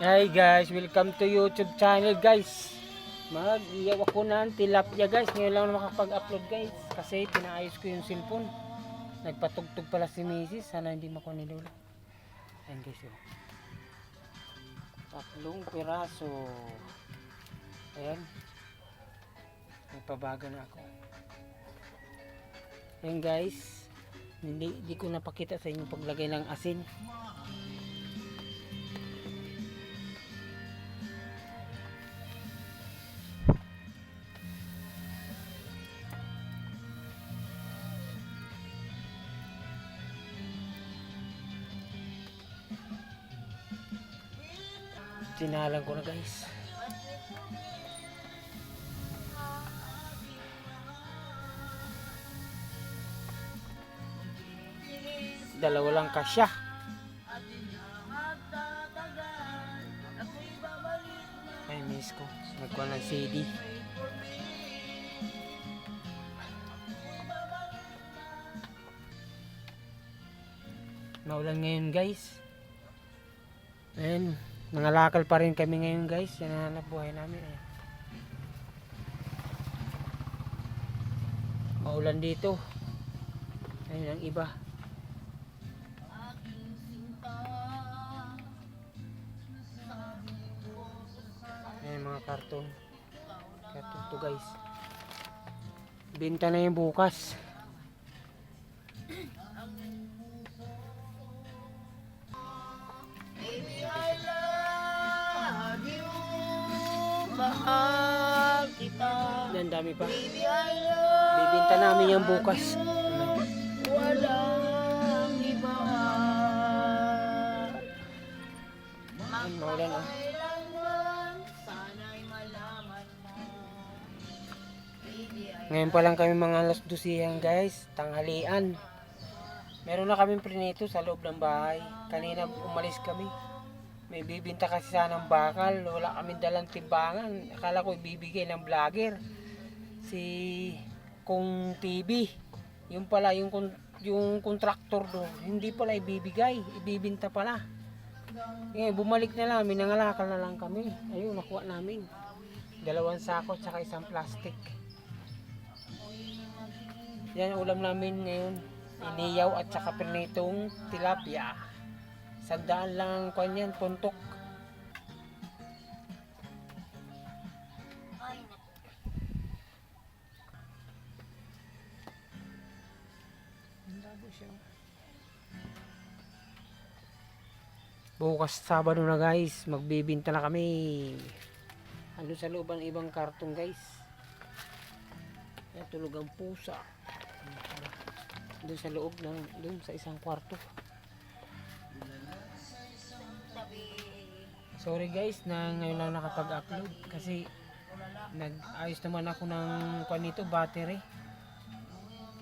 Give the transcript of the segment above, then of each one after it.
Hi guys, welcome to YouTube channel guys. Mag-iyaw ako ng tilapia guys. Ngayon lang makapag-upload guys. Kasi pinaayos ko yung cellphone. Nagpatugtog pala si Mrs. Sana hindi mo ko nilula. Ayan guys oh. Tatlong piraso. Ayan. Nagpabaga na ako. Ayan guys. Hindi, hindi ko napakita sa inyo paglagay ng asin. Sinalang ko na guys. Dalawa lang kasya. Ay, miss ko. Nagkuha ng CD. Maulan ngayon guys. Ayan. Nangalakal pa rin kami ngayon guys. Yan ang hanap namin. Ayan. Maulan dito. Ayun ang iba. Ayan mga karton. Karton to guys. Binta na yung bukas. Mahal kita Yan dami pa. Baby I love Bibinta namin yung bukas. Walang iba Ayun, maulan ah. Kailanman Sana'y malaman mo Baby I Ngayon pa lang kami mga alas 12 yan guys, tanghalian. Meron na kaming prinito sa loob ng bahay. Kanina umalis kami. May bibinta kasi sana ng bakal. Wala kami dalang timbangan. Akala ko ibibigay ng vlogger. Si Kung TV. Yung pala, yung, yung contractor do. Hindi pala ibibigay. Ibibinta pala. Eh, bumalik na lang. Minangalakal na lang kami. Ayun, nakuha namin. Dalawang sako tsaka isang plastic. Yan ulam namin ngayon. Iniyaw at saka prinitong tilapia. Sandaan lang ang kwan yan, puntok. Bukas Sabado na guys, magbibinta na kami. Ano sa loob ang ibang karton guys? Yan, tulog ang pusa. Doon sa loob ng, doon sa isang kwarto. Sorry guys na ngayon lang nakapag-upload kasi nag-ayos naman ako ng kwan battery.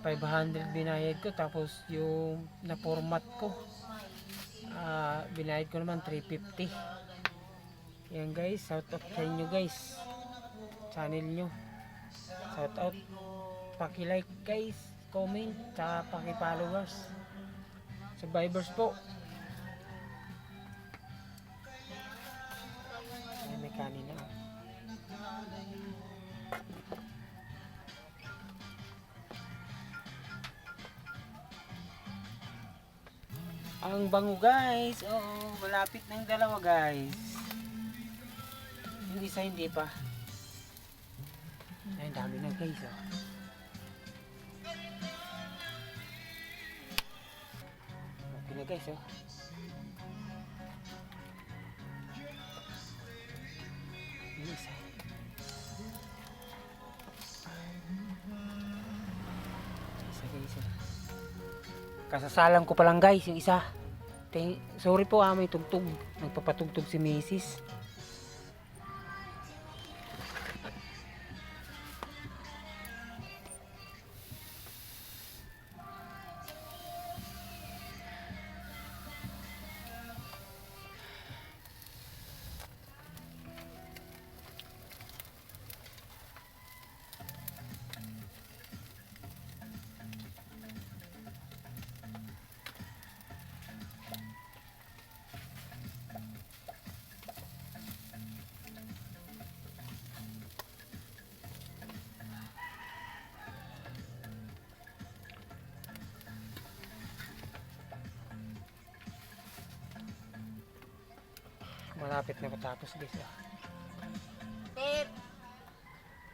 500 binayad ko tapos yung na-format ko ah binayad ko naman 350. Yan guys, shout out sa inyo guys. Channel nyo. Shout out. Paki-like guys, comment, tsaka paki-followers. Survivors po. Ay, may kanin na. Ang bango guys. Oo, malapit ng dalawa guys. Hindi sa hindi pa. Ay, dami na guys. Oh. Okay na guys. Oh. Kasasalang ko pa lang guys yung isa. Sorry po ah, tugtog. Nagpapatugtog si Mrs. Malapit na matapos guys. ah.